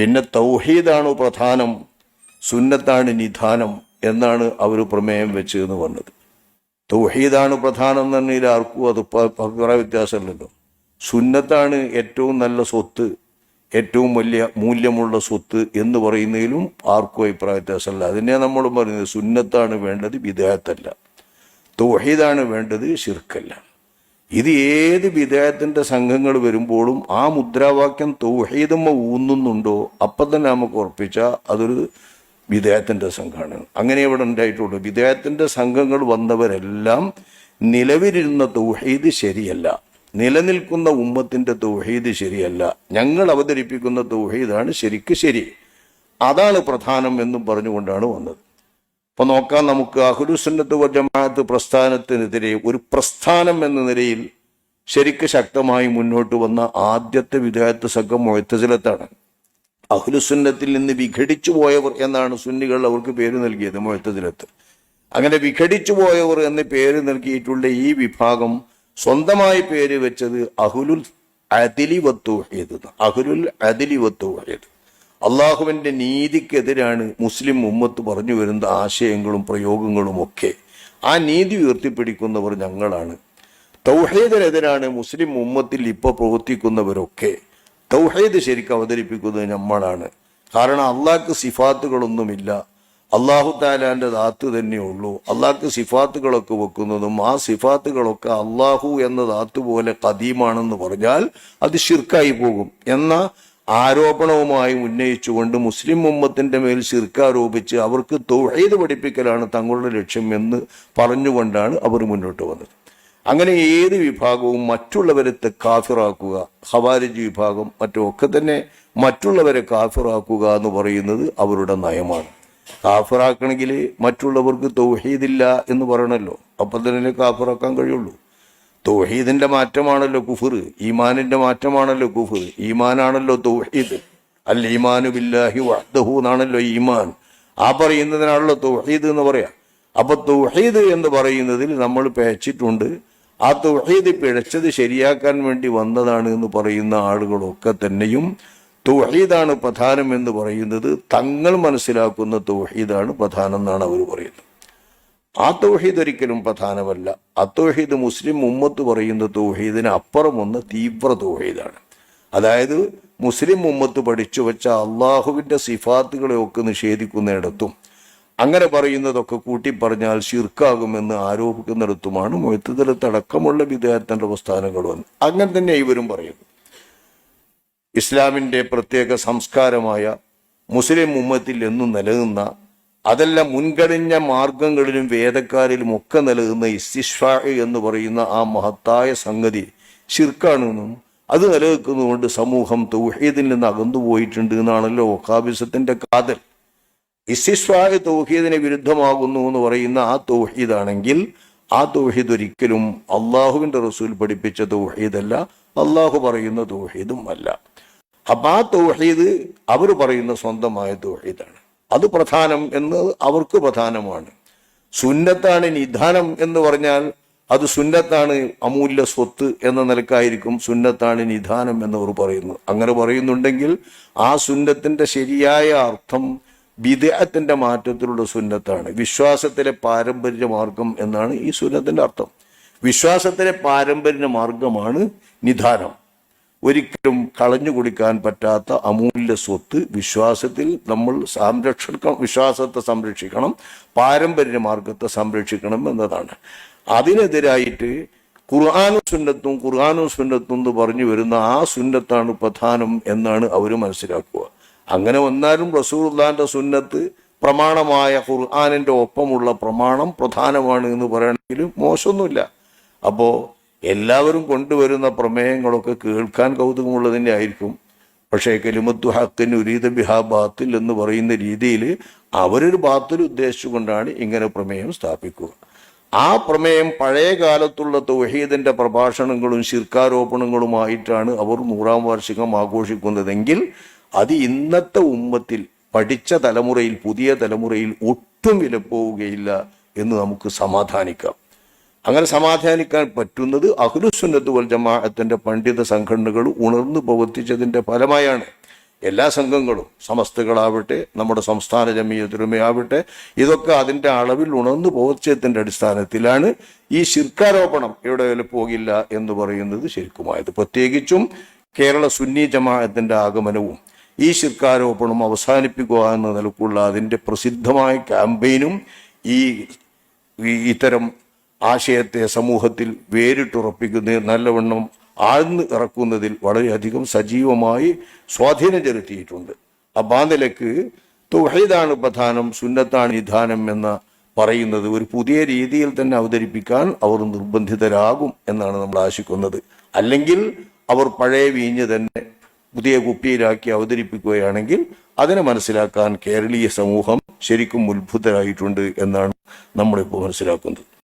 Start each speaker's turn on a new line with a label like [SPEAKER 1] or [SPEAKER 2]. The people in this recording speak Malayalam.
[SPEAKER 1] പിന്നെ തൗഹീദാണ് പ്രധാനം സുന്നത്താണ് നിധാനം എന്നാണ് അവർ പ്രമേയം വെച്ച് എന്ന് പറഞ്ഞത്. തൗഹീദാണ് പ്രധാനം എന്ന് പറഞ്ഞാൽ ആർക്കും അത് അഭിപ്രായ വ്യത്യാസമില്ലല്ലോ. സുന്നത്താണ് ഏറ്റവും നല്ല സ്വത്ത് ഏറ്റവും വലിയ മൂല്യമുള്ള സ്വത്ത് എന്ന് പറയുന്നതിലും ആർക്കും അഭിപ്രായ വ്യത്യാസമല്ല. അതിനെ നമ്മൾ പറയുന്നത് സുന്നത്താണ് വേണ്ടത് വിദേഹത്തല്ല തൗഹീദാണ് വേണ്ടത് ഷിർക്കല്ല ഇത് ഏത് വിദേഹത്തിന്റെ സംഘങ്ങൾ വരുമ്പോഴും ആ മുദ്രാവാക്യം തൗഹീദമ്മ ഊന്നുന്നുണ്ടോ അപ്പം തന്നെ നമുക്ക് ഉറപ്പിച്ചാൽ അതൊരു വിദേഹത്തിന്റെ സംഘമാണ് അങ്ങനെ ഇവിടെ ഉണ്ടായിട്ടുള്ളൂ. വിദേഹത്തിന്റെ സംഘങ്ങൾ വന്നവരെല്ലാം നിലവിലിരുന്ന തൗഹീദ് ശരിയല്ല. നിലനിൽക്കുന്ന ഉമ്മത്തിന്റെ തൗഹീദ് ശരിയല്ല. ഞങ്ങൾ അവതരിപ്പിക്കുന്ന തൗഹീദാണ് ശരിക്ക് ശരി. അതാണ് പ്രധാനം എന്നും പറഞ്ഞുകൊണ്ടാണ് വന്നത്. അപ്പൊ നോക്കാം നമുക്ക് അഹുലുസുന്നത്ത് ജമാഅത്ത് പ്രസ്ഥാനത്തിനെതിരെ ഒരു പ്രസ്ഥാനം എന്ന നിലയിൽ ശരിക്ക് ശക്തമായി മുന്നോട്ട് വന്ന ആദ്യത്തെ വിധേയത്വ സംഘം മൊഴത്തസിലത്താണ് അഹ്ലുസുന്നത്തിൽ നിന്ന് വിഘടിച്ചു പോയവർ എന്നാണ് സുന്നികൾ അവർക്ക് പേര് നൽകിയത് മൊഴത്തസിലത്ത് അങ്ങനെ വിഘടിച്ചു പോയവർ എന്ന് പേര് നൽകിയിട്ടുള്ള ഈ വിഭാഗം സ്വന്തമായി പേര് വെച്ചത് അഹുലുൽ അതിലി വത്തു അഹുലുൽ അദിലി അള്ളാഹുവിന്റെ നീതിക്കെതിരാണ് മുസ്ലിം ഉമ്മത്ത് പറഞ്ഞു വരുന്ന ആശയങ്ങളും പ്രയോഗങ്ങളും ഒക്കെ. ആ നീതി ഉയർത്തിപ്പിടിക്കുന്നവർ ഞങ്ങളാണ്. തൗഹീദിനെതിരാണ് മുസ്ലിം ഉമ്മത്തിൽ ഇപ്പോൾ പ്രവർത്തിക്കുന്നവരൊക്കെ. തൗഹീദ് ശരിക്കും അവതരിപ്പിക്കുന്നത് നമ്മളാണ് കാരണം അള്ളാഹ്ക്ക് സിഫാത്തുകളൊന്നുമില്ല. അള്ളാഹു താലാന്റെ ദാത്ത് തന്നെയുള്ളൂ അള്ളാഹ്ക്ക് സിഫാത്തുകളൊക്കെ വെക്കുന്നതും ആ സിഫാത്തുകളൊക്കെ അള്ളാഹു എന്ന ദാത്ത് പോലെ കദീമാണെന്ന് പറഞ്ഞാൽ അത് ഷിർക്കായി പോകും. എന്ന ആരോപണവുമായി ഉന്നയിച്ചുകൊണ്ട് മുസ്ലിം ഉമ്മത്തിന്റെ മേൽ ശിർക്കാരോപിച്ച് അവർക്ക് തൊഴീത് പഠിപ്പിക്കലാണ് തങ്ങളുടെ ലക്ഷ്യം എന്ന് പറഞ്ഞുകൊണ്ടാണ് അവർ മുന്നോട്ട് വന്നത്. അങ്ങനെ ഏത് വിഭാഗവും മറ്റുള്ളവരെ കാഫിറാക്കുക ഹവാരിജ് വിഭാഗം മറ്റുമൊക്കെ തന്നെ മറ്റുള്ളവരെ കാഫിറാക്കുക എന്ന് പറയുന്നത് അവരുടെ നയമാണ്. കാഫിറാക്കണമെങ്കിൽ മറ്റുള്ളവർക്ക് തൗഹീദില്ല എന്ന് പറയണല്ലോ. അപ്പം തന്നെ കാഫിറാക്കാൻ കഴിയുള്ളൂ. തൗഹീദിന്റെ മാറ്റമാണല്ലോ കുഫർ ഈമാനിന്റെ മാറ്റമാണല്ലോ കുഫർ ഈമാനാണല്ലോ തൗഹീദ്. അൽ ഈമാനു ബില്ലാഹി വഹ്ദഹു എന്നാണല്ലോ ഈമാൻ. ആ പറയുന്നതിനാണല്ലോ തൗഹീദ് എന്ന് പറയാം. അപ്പൊ തൗഹീദ് എന്ന് പറയുന്നതിൽ നമ്മൾ പിഴച്ചിട്ടുണ്ട് ആ തൗഹീദ് പിഴച്ചത് ശരിയാക്കാൻ വേണ്ടി വന്നതാണ് എന്ന് പറയുന്ന ആളുകളൊക്കെ തന്നെയും തൗഹീദാണ് പ്രധാനം എന്ന് പറയുന്നത്. തങ്ങൾ മനസ്സിലാക്കുന്ന തൗഹീദാണ് പ്രധാനം എന്നാണ് അവർ പറയുന്നത്. ആ തൗഹീദ് ഒരിക്കലും പ്രധാനമല്ല. ആ അത്തൗഹീദ് മുസ്ലിം ഉമ്മത്ത് പറയുന്ന തൗഹീദിന് അപ്പുറം ഒന്ന് തീവ്ര തൗഹീദാണ്. അതായത് മുസ്ലിം ഉമ്മത്ത് പഠിച്ചു വെച്ച അള്ളാഹുവിന്റെ സിഫാത്തുകളെ ഒക്കെ നിഷേധിക്കുന്നിടത്തും അങ്ങനെ പറയുന്നതൊക്കെ കൂട്ടി പറഞ്ഞാൽ ശിർക്കാകുമെന്ന് ആരോപിക്കുന്നിടത്തുമാണ് മൊയ്ത്തുതലത്തടക്കമുള്ള വിദ്യാർത്ഥിയുടെ പ്രസ്ഥാനങ്ങൾ വന്ന്. അങ്ങനെ തന്നെ ഇവരും പറയുന്നു ഇസ്ലാമിന്റെ പ്രത്യേക സംസ്കാരമായ മുസ്ലിം ഉമ്മത്തിൽ എന്നും നിലനിന്ന അതെല്ലാം മുൻകഴിഞ്ഞ മാർഗങ്ങളിലും വേദക്കാരിലും ഒക്കെ നിലനിന്ന ഇസ്തിഷ്വാ എന്ന് പറയുന്ന ആ മഹത്തായ സംഗതി ശിർക്കാണെന്നും അത് നിലനിൽക്കുന്നതുകൊണ്ട് സമൂഹം തൗഹീദിൽ നിന്ന് അകന്നു പോയിട്ടുണ്ട് എന്നാണല്ലോ ഒക്കാബിസത്തിന്റെ കാതൽ. ഇസ്തിഷ്വായ തൗഹീദിനെ വിരുദ്ധമാകുന്നു എന്ന് പറയുന്ന ആ തൗഹീദാണെങ്കിൽ ആ തൗഹീദ് ഒരിക്കലും അള്ളാഹുവിന്റെ റസൂൽ പഠിപ്പിച്ച തൗഹീദല്ല അള്ളാഹു പറയുന്ന തൗഹീദും അല്ല. അപ്പൊ ആ തൗഹീദ് അവർ പറയുന്ന സ്വന്തമായ തൗഹീദാണ്. അത് പ്രധാനം എന്ന് അവർക്ക് പ്രധാനമാണ്. സുന്നത്താണ് നിധാനം എന്ന് പറഞ്ഞാൽ അത് സുന്നത്താണ് അമൂല്യ സ്വത്ത് എന്ന നിലക്കായിരിക്കും സുന്നത്താണ് നിധാനം എന്നവർ പറയുന്നു അങ്ങനെ പറയുന്നുണ്ടെങ്കിൽ ആ സുന്നത്തിന്റെ ശരിയായ അർത്ഥം വിദേഹത്തിന്റെ മാറ്റത്തിലുള്ള സുന്നത്താണ്. വിശ്വാസത്തിലെ പാരമ്പര്യ മാർഗം എന്നാണ് ഈ സുന്നത്തിന്റെ അർത്ഥം. വിശ്വാസത്തിലെ പാരമ്പര്യ മാർഗമാണ് നിധാനം. ഒരിക്കലും കളഞ്ഞു കുടിക്കാൻ പറ്റാത്ത അമൂല്യ സ്വത്ത് വിശ്വാസത്തിൽ നമ്മൾ സംരക്ഷിക്കണം വിശ്വാസത്തെ സംരക്ഷിക്കണം പാരമ്പര്യ മാർഗത്തെ സംരക്ഷിക്കണം എന്നതാണ്. അതിനെതിരായിട്ട് ഖുർആാനും സുന്നത്തും ഖുർആാനും സുന്നത്തും എന്ന് പറഞ്ഞു വരുന്ന ആ സുന്നത്താണ് പ്രധാനം എന്നാണ് അവർ മനസ്സിലാക്കുക. അങ്ങനെ വന്നാലും റസൂർദാന്റെ സുന്നത്ത് പ്രമാണമായ ഖുർആാനിന്റെ ഒപ്പമുള്ള പ്രമാണം പ്രധാനമാണ് എന്ന് പറയണമെങ്കിൽ മോശമൊന്നുമില്ല. അപ്പോ എല്ലാവരും കൊണ്ടുവരുന്ന പ്രമേയങ്ങളൊക്കെ കേൾക്കാൻ കൗതുകമുള്ളതിന്റെ ആയിരിക്കും. പക്ഷേ കലിമത്തു ഹക്കിന് ഉരീത ബിഹാ ബാത്തിൽ എന്ന് പറയുന്ന രീതിയിൽ അവരൊരു ബാത്തിൽ ഉദ്ദേശിച്ചുകൊണ്ടാണ് ഇങ്ങനെ പ്രമേയം സ്ഥാപിക്കുക. ആ പ്രമേയം പഴയ കാലത്തുള്ള തൗഹീദിന്റെ പ്രഭാഷണങ്ങളും ശിർക്കാരോപണങ്ങളുമായിട്ടാണ് അവർ നൂറാം വാർഷികം ആഘോഷിക്കുന്നതെങ്കിൽ അത് ഇന്നത്തെ ഉമ്മത്തിൽ പഠിച്ച തലമുറയിൽ പുതിയ തലമുറയിൽ ഒട്ടും വിലപ്പോവുകയില്ല എന്ന് നമുക്ക് സമാധാനിക്കാം. അങ്ങനെ സമാധാനിക്കാൻ പറ്റുന്നത് അഹ്ലുസുന്നത്ത് വൽ ജമാഅത്തിന്റെ പണ്ഡിത സംഘടനകൾ ഉണർന്നു പ്രവർത്തിച്ചതിന്റെ ഫലമായാണ്. എല്ലാ സംഘങ്ങളും സമസ്തകളാവട്ടെ നമ്മുടെ സംസ്ഥാന ജമീയത്തിലുമയാവട്ടെ ഇതൊക്കെ അതിന്റെ അളവിൽ ഉണർന്നു ബോധ്യത്തിന്റെ അടിസ്ഥാനത്തിലാണ് ഈ ശിർക്കാരോപണം ഇവിടെ പോകില്ല എന്ന് പറയുന്നത് ശരിക്കുമായത്. പ്രത്യേകിച്ചും കേരള സുന്നി ജമാഅത്തിന്റെ ആഗമനവും ഈ ശിർക്കാരോപണം അവസാനിപ്പിക്കുക എന്ന നിലക്കുള്ള അതിന്റെ പ്രസിദ്ധമായ ക്യാമ്പയിനും ഈ ഇത്തരം ആശയത്തെ സമൂഹത്തിൽ വേരിട്ടുറപ്പിക്കുന്നതിൽ നല്ലവണ്ണം ആഴ്ന്ന് ഇറക്കുന്നതിൽ വളരെയധികം സജീവമായി സ്വാധീനം ചെലുത്തിയിട്ടുണ്ട്. ആ നിലയ്ക്ക് തുഹൈദാണ് പ്രധാനം സുന്നത്താണ് നിധാനം എന്ന പറയുന്നത് ഒരു പുതിയ രീതിയിൽ തന്നെ അവതരിപ്പിക്കാൻ അവർ നിർബന്ധിതരാകും എന്നാണ് നമ്മൾ ആശിക്കുന്നത്. അല്ലെങ്കിൽ അവർ പഴയ വീഞ്ഞ് തന്നെ പുതിയ കുപ്പിയിലാക്കി അവതരിപ്പിക്കുകയാണെങ്കിൽ അതിനെ മനസ്സിലാക്കാൻ കേരളീയ സമൂഹം ശരിക്കും ഉത്ഭുതരായിട്ടുണ്ട് എന്നാണ് നമ്മളിപ്പോൾ മനസ്സിലാക്കുന്നത്.